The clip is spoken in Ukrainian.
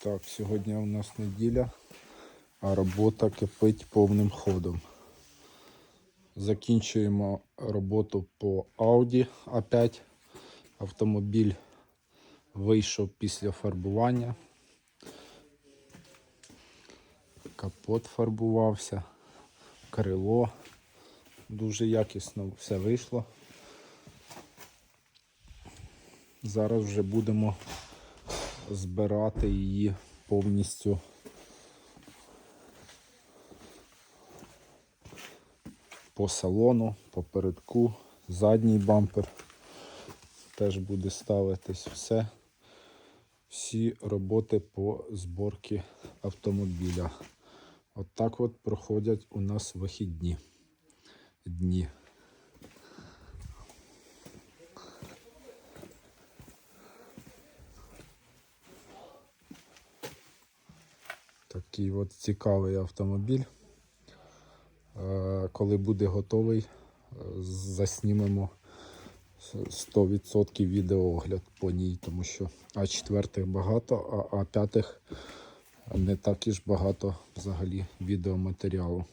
Так, сьогодні у нас неділя, а робота кипить повним ходом. Закінчуємо роботу по Audi A5. Автомобіль вийшов після фарбування. Капот фарбувався, крило. Дуже якісно все вийшло. Зараз вже будемо збирати її повністю. По салону, по передку, задній бампер теж буде ставитись все. Всі роботи по зборці автомобіля. От от проходять у нас вихідні дні. Такий от цікавий автомобіль. Е, Коли буде готовий, е, заснімемо 100% відеоогляд по ній, тому що А4 багато, а А5 не так і ж багато взагалі відеоматеріалу.